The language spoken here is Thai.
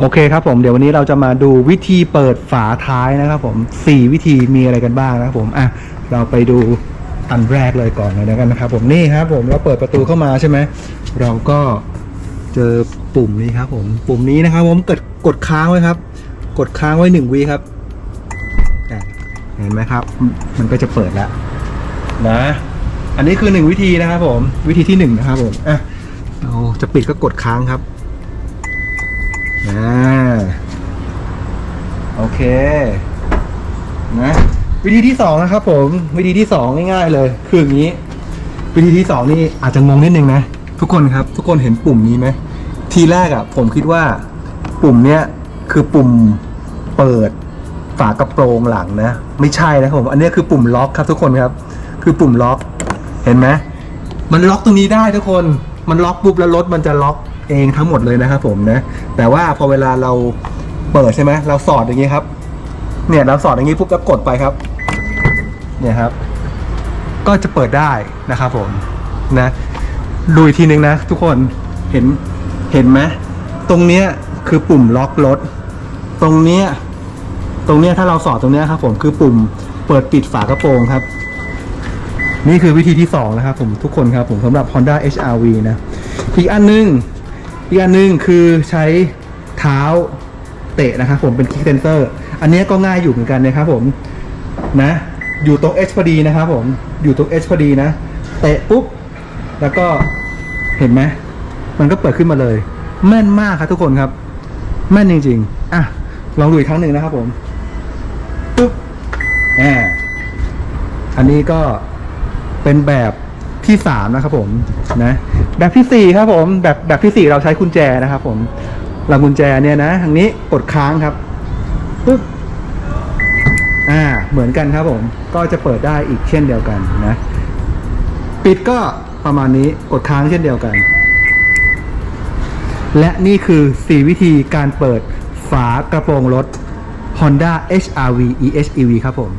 โอเคครับผมเดี๋ยววันนี้เราจะมาดูวิธีเปิดฝาท้ายนะครับผมสี่วิธีมีอะไรกันบ้างนะครับผมอะเราไปดูอันแรกเลยก่อนเลยแล้วกันนะครับผมนี่ครับผมเราเปิดประตูเข้ามาใช่ไหมเราก็เจอปุ่มนี้ครับผมปุ่มนี้นะครับผมกดกดค้างไว้ครับ กดค้างไว้หนึ่งวิครับเห็นไหมครับ มันก็จะเปิดแล้วนะ อันนี้คือหนึ่งวิธีนะครับผมวิธีที่หนึ่งนะครับผมอะเราจะปิดก็กดค้างครับ อ่าโอเค นะ วิธีที่สองนะครับผม วิธีที่สองง่ายๆเลย คืออย่างนี้ วิธีที่สองนี่อาจจะงงนิดนึงนะ ทุกคนครับ ทุกคนเห็นปุ่มนี้ไหม ทีแรกอะ่ะ ผมคิดว่า ปุ่มเนี้ยคือปุ่มเปิดฝากระโปรงหลังนะ ไม่ใช่นะครับผม อันนี้คือปุ่มล็อกครับ ทุกคนครับ คือปุ่มล็อก เห็นไหมมันล็อกตรงนี้ได้ทุกคน มันล็อกปุ๊บแล้วรถมันจะล็อก เองทั้งหมดเลยนะครับผมนะ แต่ว่าพอเวลาเราเปิดใช่ไหมเราสอดอย่างนี้ครับ เนี่ยเราสอดอย่างนี้ปุ๊บแล้วกดไปครับ เนี่ยครับ ก็จะเปิดได้นะครับผมนะดูอีกทีนึงนะ ทุกคนเห็นเห็นไหมตรงเนี้ยคือปุ่มล็อกรถ ตรงเนี้ยตรงเนี้ยถ้าเราสอดตรงเนี้ยครับผมคือปุ่มเปิดปิดฝากระโปรงครับ นี่คือวิธีที่สองนะครับผมทุกคนครับผมสำหรับ Honda HRV นะ อีกอันหนึง อีกอันหนึ่งคือใช้เท้าเตะนะครับผมเป็น kick sensor อันนี้ก็ง่ายอยู่เหมือนกันนะครับผมนะอยู่ตรง H พอดีนะครับผมอยู่ตรง H พอดีนะ เตะปุ๊บ แล้วก็เห็นไหมมันก็เปิดขึ้นมาเลย แม่นมากครับทุกคนครับ แม่นจริง ๆ อะ ลองดูอีกครั้งหนึ่งนะครับผมปุ๊บอ่าอันนี้ก็เป็นแบบที่สามนะครับผมนะ แบบที่สี่ครับผมแบบแบบที่สี่เราใช้กุญแจนะครับผมเรากุญแจเนี่ยนะทางนี้กดค้างครับปึ๊บอ่าเหมือนกันครับผมก็จะเปิดได้อีกเช่นเดียวกันนะ ปิดก็ประมาณนี้กดค้างเช่นเดียวกัน และนี่คือ 4 วิธีการเปิดฝากระโปรงรถ Honda HRV EHEV ครับผม